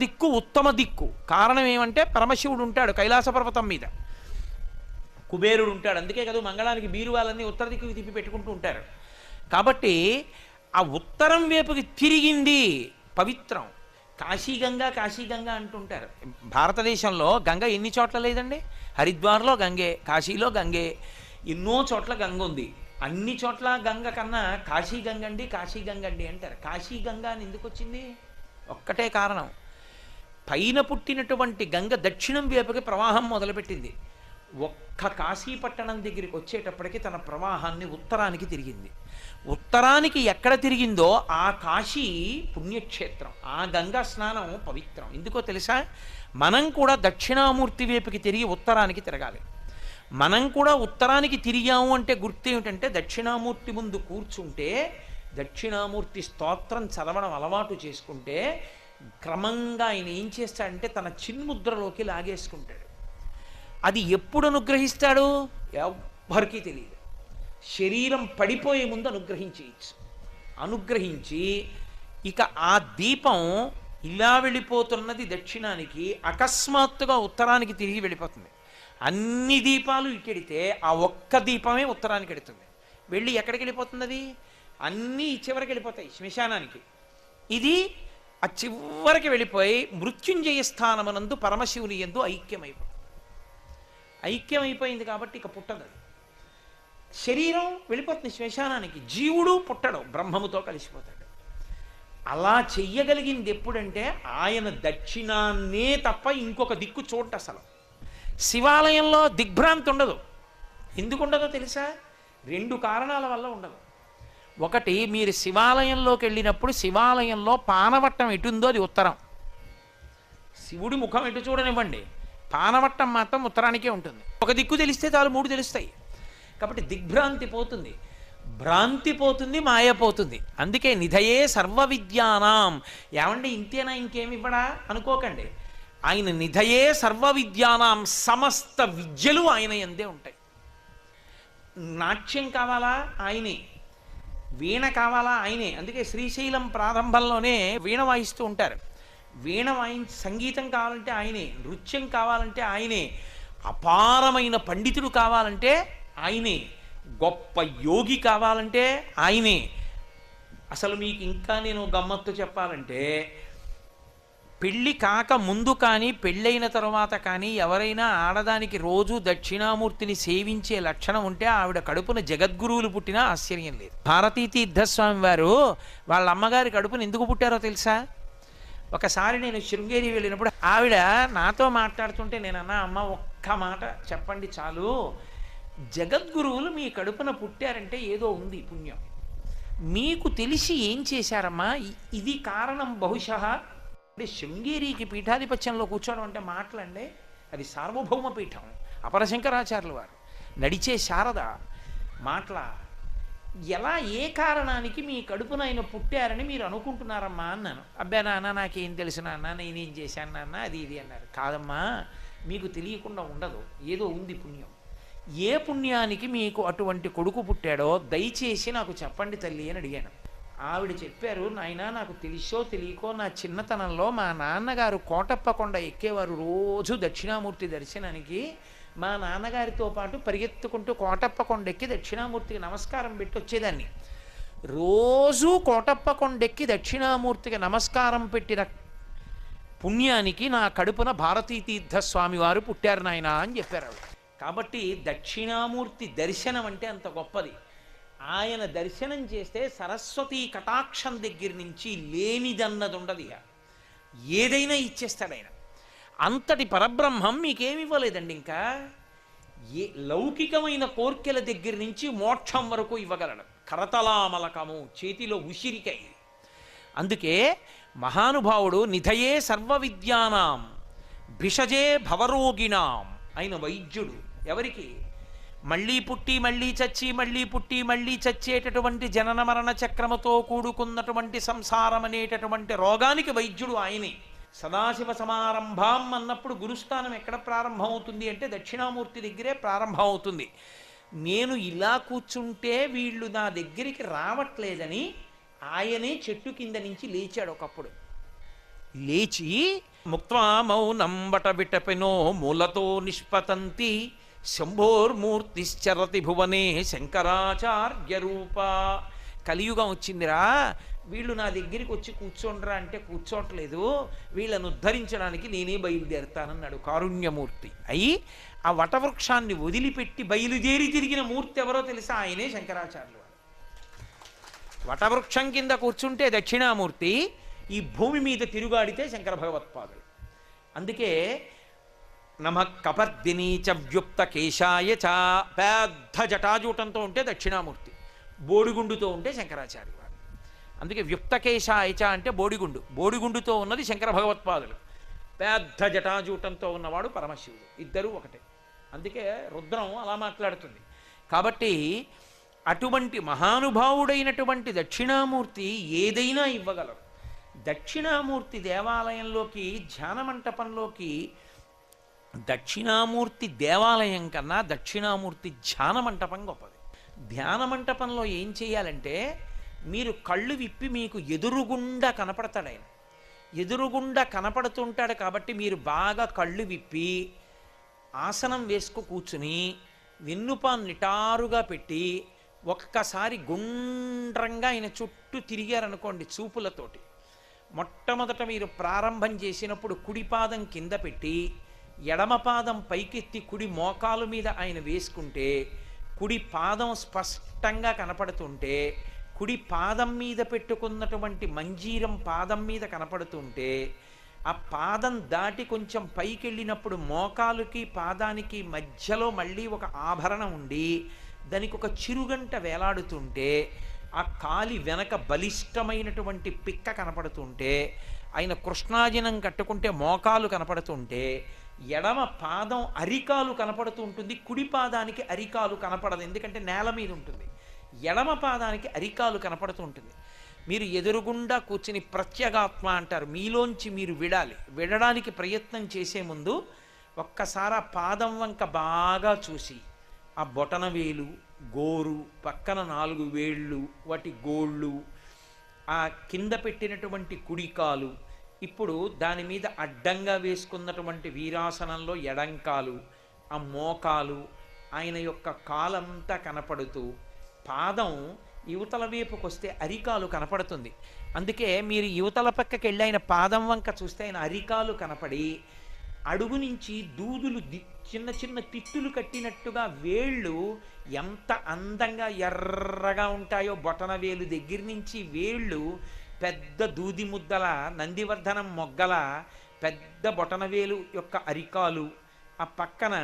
దిక్కు ఉత్తమ దిక్కు. కారణం ఏమంటే పరమశివుడు ఉంటాడు కైలాస పర్వతం మీద. కుబేరుడు ఉంటాడు. అందుకే కదా మంగళానికి బీరువాలన్నీ ఉత్తర దిక్కుకి తిప్పి పెట్టుకుంటూ ఉంటారు. కాబట్టి ఆ ఉత్తరం వైపుకి తిరిగింది పవిత్రం. కాశీగంగా కాశీగంగా అంటుంటారు. భారతదేశంలో గంగ ఎన్ని చోట్ల లేదండి? హరిద్వార్లో గంగే కాశీలో గంగే. ఎన్నో చోట్ల గంగ ఉంది. అన్ని చోట్ల గంగ కన్నా కాశీ గంగ అండి కాశీ అండి అంటారు. కాశీగంగ అని ఎందుకు వచ్చింది? ఒక్కటే కారణం. పైన పుట్టినటువంటి గంగ దక్షిణం వైపుకి ప్రవాహం మొదలుపెట్టింది. ఒక్క కాశీ పట్టణం దగ్గరికి వచ్చేటప్పటికి తన ప్రవాహాన్ని ఉత్తరానికి తిరిగింది. ఉత్తరానికి ఎక్కడ తిరిగిందో ఆ కాశీ పుణ్యక్షేత్రం ఆ గంగా స్నానం పవిత్రం. ఎందుకో తెలుసా? మనం కూడా దక్షిణామూర్తి వైపుకి తిరిగి ఉత్తరానికి తిరగాలి. మనం కూడా ఉత్తరానికి తిరిగాము అంటే గుర్తు ఏమిటంటే దక్షిణామూర్తి ముందు కూర్చుంటే దక్షిణామూర్తి స్తోత్రం చదవడం అలవాటు చేసుకుంటే క్రమంగా ఆయన ఏం చేస్తాడంటే తన చిన్ముద్రలోకి లాగేసుకుంటాడు. అది ఎప్పుడు అనుగ్రహిస్తాడు ఎవ్వరికీ తెలియదు. శరీరం పడిపోయే ముందు అనుగ్రహించేయచ్చు. అనుగ్రహించి ఇక ఆ దీపం ఇలా వెళ్ళిపోతున్నది దక్షిణానికి అకస్మాత్తుగా ఉత్తరానికి తిరిగి వెళ్ళిపోతుంది. అన్ని దీపాలు ఇటెడితే ఆ ఒక్క దీపమే ఉత్తరానికి ఎడుతుంది. వెళ్ళి ఎక్కడికి వెళ్ళిపోతుంది అది అన్నీ చివరికి వెళ్ళిపోతాయి శ్మశానానికి. ఇది ఆ చివరికి వెళ్ళిపోయి మృత్యుంజయ స్థానమునందు పరమశివుని ఎందు ఐక్యమైపోయింది. ఐక్యమైపోయింది కాబట్టి ఇక పుట్టదు అది. శరీరం వెళ్ళిపోతుంది శ్మశానానికి. జీవుడు పుట్టడు బ్రహ్మముతో కలిసిపోతాడు. అలా చెయ్యగలిగింది ఎప్పుడంటే ఆయన దక్షిణాన్నే తప్ప ఇంకొక దిక్కు చూడట అసలు. శివాలయంలో దిగ్భ్రాంతి ఉండదు. ఎందుకు ఉండదో తెలుసా? రెండు కారణాల వల్ల ఉండదు. ఒకటి మీరు శివాలయంలోకి వెళ్ళినప్పుడు శివాలయంలో పానవట్టం ఎటుందో అది ఉత్తరం. శివుడి ముఖం ఎటు చూడనివ్వండి. పానవట్టం మాత్రం ఉత్తరానికే ఉంటుంది. ఒక దిక్కు తెలిస్తే చాలు మూడు తెలుస్తాయి. కాబట్టి దిగ్భ్రాంతి పోతుంది. భ్రాంతి పోతుంది మాయ పోతుంది. అందుకే నిధయే సర్వ విద్యానాం ఏమండి ఇంతేనా ఇంకేమి ఇవ్వడా? అనుకోకండి. ఆయన నిధయే సర్వ విద్యానాం సమస్త విద్యలు ఆయన ఎందే ఉంటాయి. నాట్యం కావాలా? ఆయనే. వీణ కావాలా ఆయనే? అందుకే శ్రీశైలం ప్రారంభంలోనే వీణ వాయిస్తూ ఉంటారు. వీణ వాయి సంగీతం కావాలంటే ఆయనే నృత్యం కావాలంటే ఆయనే అపారమైన పండితుడు కావాలంటే ఆయనే గొప్ప యోగి కావాలంటే ఆయనే. అసలు మీకు ఇంకా నేను గమ్మత్తు చెప్పాలంటే పెళ్ళి కాక ముందు కానీ పెళ్ళైన తర్వాత కానీ ఎవరైనా ఆడదానికి రోజు దక్షిణామూర్తిని సేవించే లక్షణం ఉంటే ఆవిడ కడుపున జగద్గురువులు పుట్టినా ఆశ్చర్యం లేదు. భారతీ తీర్థస్వామి వారు వాళ్ళ అమ్మగారి కడుపున ఎందుకు పుట్టారో తెలుసా? ఒకసారి నేను శృంగేరి వెళ్ళినప్పుడు ఆవిడ నాతో మాట్లాడుతుంటే నేను అన్నా అమ్మ ఒక్క మాట చెప్పండి చాలు. జగద్గురువులు మీ కడుపున పుట్టారంటే ఏదో ఉంది పుణ్యం. మీకు తెలిసి ఏం చేశారమ్మా? ఇది కారణం బహుశా శృంగేరికి పీఠాధిపత్యంలో కూర్చోవడం అంటే మాటలండి. అది సార్వభౌమ పీఠం. అపరశంకరాచార్యులు వారు. నడిచే శారద మాటల ఎలా ఏ కారణానికి మీ కడుపున ఆయన పుట్టారని మీరు అనుకుంటున్నారమ్మా? అన్నాను. అబ్బా నాన్న నాకేం తెలుసు నాన్న నేనేం చేశాను నాన్న? అది ఇది అన్నారు. కాదమ్మా మీకు తెలియకుండా ఉండదు. ఏదో ఉంది పుణ్యం. ఏ పుణ్యానికి మీకు అటువంటి కొడుకు పుట్టాడో దయచేసి నాకు చెప్పండి తల్లి అని అడిగాను. ఆవిడ చెప్పారు నాయనా నాకు తెలిసో తెలియకో నా చిన్నతనంలో మా నాన్నగారు కోటప్పకొండ ఎక్కేవారు రోజు దక్షిణామూర్తి దర్శనానికి. మా నాన్నగారితో పాటు పరిగెత్తుకుంటూ కోటప్పకొండ ఎక్కి దక్షిణామూర్తికి నమస్కారం పెట్టి వచ్చేదాన్ని. రోజూ కోటప్పకొండెక్కి దక్షిణామూర్తికి నమస్కారం పెట్టిన పుణ్యానికి నా కడుపున భారతీ స్వామివారు వారు పుట్టారు నాయన అని చెప్పారు కాబట్టి దక్షిణామూర్తి దర్శనం అంటే అంత గొప్పది. ఆయన దర్శనం చేస్తే సరస్వతీ కటాక్షం దగ్గర నుంచి లేనిదన్నది ఉండదు ఇక. ఏదైనా ఇచ్చేస్తాడు ఆయన అంతటి పరబ్రహ్మం మీకేమి ఇవ్వలేదండి ఇంకా? ఏ లౌకికమైన కోర్కెల దగ్గర నుంచి మోక్షం వరకు ఇవ్వగలడు. కరతలామలకము చేతిలో ఉసిరికై. అందుకే మహానుభావుడు నిధయే సర్వ విద్యానాం భిషజే భవరోగిణాం ఆయన వైద్యుడు ఎవరికి? మళ్ళీ పుట్టి మళ్ళీ చచ్చి మళ్ళీ పుట్టి మళ్ళీ చచ్చేటటువంటి జనన మరణ చక్రముతో కూడుకున్నటువంటి సంసారం అనేటటువంటి రోగానికి వైద్యుడు ఆయనే. సదాశివ సమారంభం అన్నప్పుడు గురుస్థానం ఎక్కడ ప్రారంభమవుతుంది అంటే దక్షిణామూర్తి దగ్గరే ప్రారంభమవుతుంది. నేను ఇలా కూర్చుంటే వీళ్ళు నా దగ్గరికి రావట్లేదని ఆయనే చెట్టు కింద నుంచి లేచాడు ఒకప్పుడు. లేచి ముక్త్వా మౌనం వటవిటపినో మూలతో నిష్పతంతి శంభోర్మూర్తిశ్చరతి భువనే శంకరాచార్య రూప కలియుగం వచ్చిందిరా. వీళ్ళు నా దగ్గరికి వచ్చి కూర్చోండ్రా అంటే కూర్చోట్లేదు. వీళ్ళను ఉద్ధరించడానికి నేనే బయలుదేరుతానన్నాడు కారుణ్యమూర్తి. అయి ఆ వటవృక్షాన్ని వదిలిపెట్టి బయలుదేరి తిరిగిన మూర్తి ఎవరో తెలుసా? ఆయనే శంకరాచార్యులు వటవృక్షం కింద కూర్చుంటే దక్షిణామూర్తి ఈ భూమి మీద తిరుగాడితే శంకర భగవత్పాదుడు. అందుకే నమ కపర్దినీచ వ్యుప్త కేశాయ చ. పెద్ద జటాజూటంతో ఉంటే దక్షిణామూర్తి బోడిగుండుతో ఉంటే శంకరాచార్య వారు. అందుకే వ్యుప్త కేశాయ చ అంటే బోడిగుండు. బోడిగుండుతో ఉన్నది శంకర భగవత్పాదులు. పెద్ద జటాజూటంతో ఉన్నవాడు పరమశివుడు. ఇద్దరూ ఒకటే. అందుకే రుద్రం అలా మాట్లాడుతుంది. కాబట్టి అటువంటి మహానుభావుడైనటువంటి దక్షిణామూర్తి ఏదైనా ఇవ్వగలరు. దక్షిణామూర్తి దేవాలయంలోకి ధ్యాన మంటపంలోకి దక్షిణామూర్తి దేవాలయం కన్నా దక్షిణామూర్తి ధ్యాన మంటపం గొప్పది. ధ్యాన మంటపంలో ఏం చేయాలంటే మీరు కళ్ళు విప్పి మీకు ఎదురుగుండా కనపడతాడు ఆయన. ఎదురుగుండా కనపడుతుంటాడు కాబట్టి మీరు బాగా కళ్ళు విప్పి ఆసనం వేసుకు కూర్చుని వెన్నుపాన్ నిటారుగా పెట్టి ఒక్కసారి గుండ్రంగా ఆయన చుట్టూ తిరిగారనుకోండి చూపులతోటి. మొట్టమొదట మీరు ప్రారంభం చేసినప్పుడు కుడిపాదం కింద పెట్టి ఎడమ పాదం పైకెత్తి కుడి మోకాలు మీద ఆయన వేసుకుంటే కుడి పాదం స్పష్టంగా కనపడుతుంటే కుడి పాదం మీద పెట్టుకున్నటువంటి మంజీరం పాదం మీద కనపడుతుంటే ఆ పాదం దాటి కొంచెం పైకి వెళ్ళినప్పుడు మోకాలుకి పాదానికి మధ్యలో మళ్ళీ ఒక ఆభరణం ఉండి దానికి ఒక చిరుగంట వేలాడుతుంటే ఆ కాలి వెనక బలిష్టమైనటువంటి పిక్క కనపడుతుంటే ఆయన కృష్ణాజనం కట్టుకుంటే మోకాలు కనపడుతుంటే ఎడమ పాదం అరికాలు కనపడుతూ ఉంటుంది కుడి పాదానికి అరికాలు కనపడదు ఎందుకంటే నేల మీద ఉంటుంది. ఎడమ పాదానికి అరికాలు కనపడుతూ ఉంటుంది. మీరు ఎదురుగుండా కూర్చుని ప్రత్యేగాత్మ అంటారు మీలోంచి మీరు విడాలి. విడడానికి ప్రయత్నం చేసే ముందు ఒక్కసారి ఆ పాదం వంక బాగా చూసి ఆ బొటన వేలు గోరు పక్కన నాలుగు వేళ్ళు వాటి గోళ్ళు ఆ కింద పెట్టినటువంటి కుడికాలు ఇప్పుడు దాని మీద అడ్డంగా వేసుకున్నటువంటి వీరాసనంలో ఎడంకాలు ఆ మోకాలు ఆయన యొక్క కాలంతా కనపడుతూ పాదం యువతల వైపుకి వస్తే అరికాలు కనపడుతుంది. అందుకే మీరు యువతల పక్కకి వెళ్ళి ఆయన పాదం వంక చూస్తే ఆయన అరికాలు కనపడి అడుగు నుంచి దూదులు చిన్న చిన్న తిట్టులు కట్టినట్టుగా వేళ్ళు ఎంత అందంగా ఎర్రగా ఉంటాయో బొటన వేలు దగ్గర నుంచి వేళ్ళు పెద్ద దూది ముద్దల నందివర్ధనం మొగ్గల పెద్ద బొటనవేలు యొక్క అరికాలు. ఆ పక్కన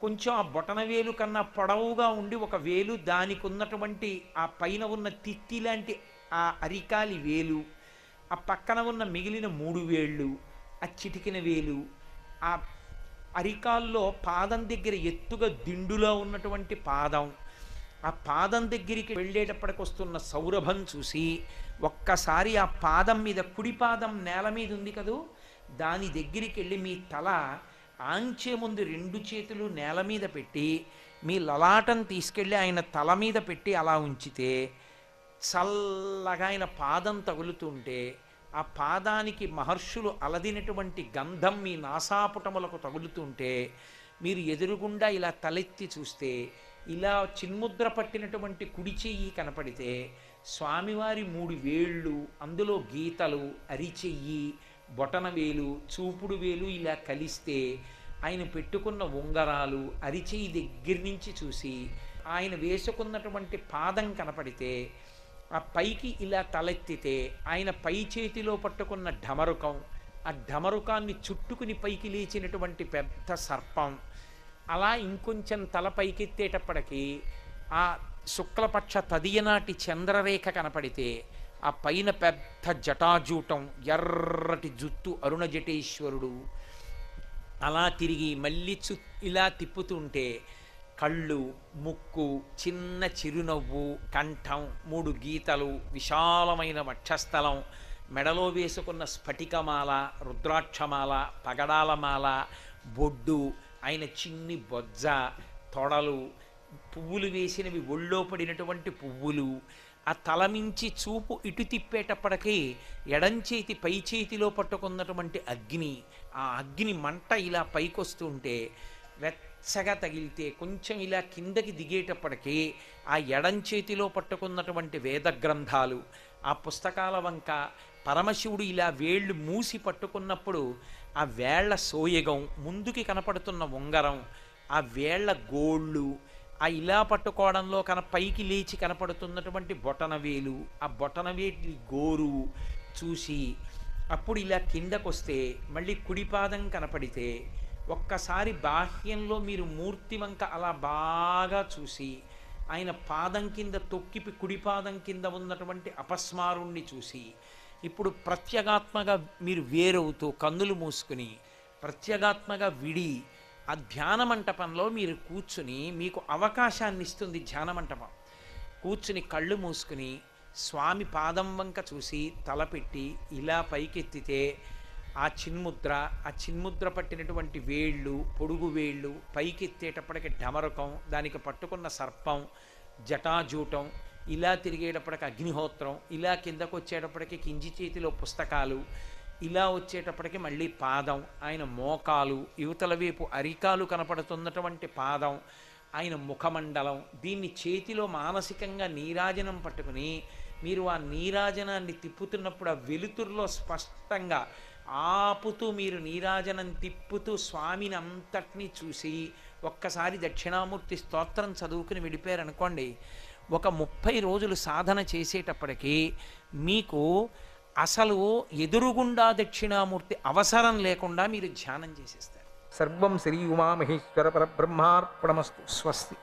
కొంచెం ఆ బొటనవేలు కన్నా పొడవుగా ఉండి ఒక వేలు దానికి ఉన్నటువంటి ఆ పైన ఉన్న తిత్తి లాంటి ఆ అరికాలి వేలు ఆ పక్కన ఉన్న మిగిలిన మూడు వేళ్ళు ఆ చిటికిన వేలు ఆ అరికాల్లో పాదం దగ్గర ఎత్తుగా దిండులో ఉన్నటువంటి పాదం ఆ పాదం దగ్గరికి వెళ్ళేటప్పటికి వస్తున్న సౌరభం చూసి ఒక్కసారి ఆ పాదం మీద కుడి పాదం నేల మీద ఉంది కదూ? దాని దగ్గరికి వెళ్ళి మీ తల ఆంచే ముందు రెండు చేతులు నేల మీద పెట్టి మీ లలాటం తీసుకెళ్ళి ఆయన తల మీద పెట్టి అలా ఉంచితే చల్లగా ఆయన పాదం తగులుతుంటే ఆ పాదానికి మహర్షులు అలదినటువంటి గంధం మీ నాసాపుటములకు తగులుతుంటే మీరు ఎదురుగుండా ఇలా తలెత్తి చూస్తే ఇలా చిన్ముద్ర పట్టినటువంటి కుడి చెయ్యి కనపడితే స్వామివారి మూడు వేళ్ళు అందులో గీతలు అరిచెయ్యి బొటన వేలు చూపుడు వేలు ఇలా కలిస్తే ఆయన పెట్టుకున్న ఉంగరాలు అరిచెయ్యి దగ్గర నుంచి చూసి ఆయన వేసుకున్నటువంటి పాదం కనపడితే ఆ పైకి ఇలా తలెత్తితే ఆయన పై చేతిలో పట్టుకున్న ఢమరుకం ఆ ఢమరుకాన్ని చుట్టుకుని పైకి లేచినటువంటి పెద్ద సర్పం అలా ఇంకొంచెం తల పైకెత్తేటప్పటికి ఆ శుక్లపక్ష తదియనాటి చంద్రరేఖ కనపడితే ఆ పైన పెద్ద జటాజూటం ఎర్రటి జుత్తు అరుణ జటేశ్వరుడు అలా తిరిగి మళ్ళీ చు ఇలా తిప్పుతుంటే కళ్ళు ముక్కు చిన్న చిరునవ్వు కంఠం మూడు గీతలు విశాలమైన వక్షస్థలం మెడలో వేసుకున్న స్ఫటికమాల రుద్రాక్షమాల పగడాలమాల బొడ్డు ఆయన చిన్ని బొజ్జ తొడలు పువ్వులు వేసినవి ఒళ్ళో పడినటువంటి పువ్వులు ఆ తలమించి చూపు ఇటు తిప్పేటప్పటికీ ఎడంచేతి పై చేతిలో పట్టుకున్నటువంటి అగ్ని ఆ అగ్ని మంట ఇలా పైకొస్తుంటే వెచ్చగా తగిలితే కొంచెం ఇలా కిందకి దిగేటప్పటికీ ఆ ఎడం చేతిలో పట్టుకున్నటువంటి వేద గ్రంథాలు ఆ పుస్తకాల వంక పరమశివుడు ఇలా వేళ్ళు మూసి పట్టుకున్నప్పుడు ఆ వేళ్ళ సోయగం ముందుకి కనపడుతున్న ఉంగరం ఆ వేళ్ళ గోళ్ళు ఆ ఇలా పట్టుకోవడంలో కన పైకి లేచి కనపడుతున్నటువంటి బొటనవేలు ఆ బొటనవేటి గోరు చూసి అప్పుడు ఇలా కిందకొస్తే మళ్ళీ కుడిపాదం కనపడితే ఒక్కసారి బాహ్యంలో మీరు మూర్తి వంక అలా బాగా చూసి ఆయన పాదం కింద తొక్కిపి కుడిపాదం కింద ఉన్నటువంటి అపస్మారుణ్ణి చూసి ఇప్పుడు ప్రత్యేగాత్మగా మీరు వేరవుతూ కన్నులు మూసుకుని ప్రత్యేగాత్మగా విడి ఆ ధ్యాన మంటపంలో మీరు కూర్చుని మీకు అవకాశాన్ని ఇస్తుంది ధ్యాన మంటపం. కూర్చుని కళ్ళు మూసుకుని స్వామి పాదం వంక చూసి తలపెట్టి ఇలా పైకెత్తితే ఆ చిన్ముద్ర ఆ చిన్ముద్ర పట్టినటువంటి వేళ్ళు పొడుగు వేళ్ళు పైకెత్తేటప్పటికి ఢమరకం దానికి పట్టుకున్న సర్పం జటాజూటం ఇలా తిరిగేటప్పటికి అగ్నిహోత్రం ఇలా కిందకు వచ్చేటప్పటికి కింది చేతిలో పుస్తకాలు ఇలా వచ్చేటప్పటికి మళ్ళీ పాదం ఆయన మోకాలు యువతల వైపు అరికాలు కనపడుతున్నటువంటి పాదం ఆయన ముఖమండలం దీన్ని చేతిలో మానసికంగా నీరాజనం పట్టుకుని మీరు ఆ నీరాజనాన్ని తిప్పుతున్నప్పుడు ఆ వెలుతురులో స్పష్టంగా ఆపుతూ మీరు నీరాజనం తిప్పుతూ స్వామిని అంతటినీ చూసి ఒక్కసారి దక్షిణామూర్తి స్తోత్రం చదువుకుని విడిపోయారనుకోండి ఒక ముప్పై రోజులు సాధన చేసేటప్పటికి మీకు అసలు ఎదురుగుండా దక్షిణామూర్తి అవసరం లేకుండా మీరు ధ్యానం చేసేస్తారు. సర్వం శ్రీ ఉమామహేశ్వర పరబ్రహ్మార్పణమస్తు. స్వస్తి.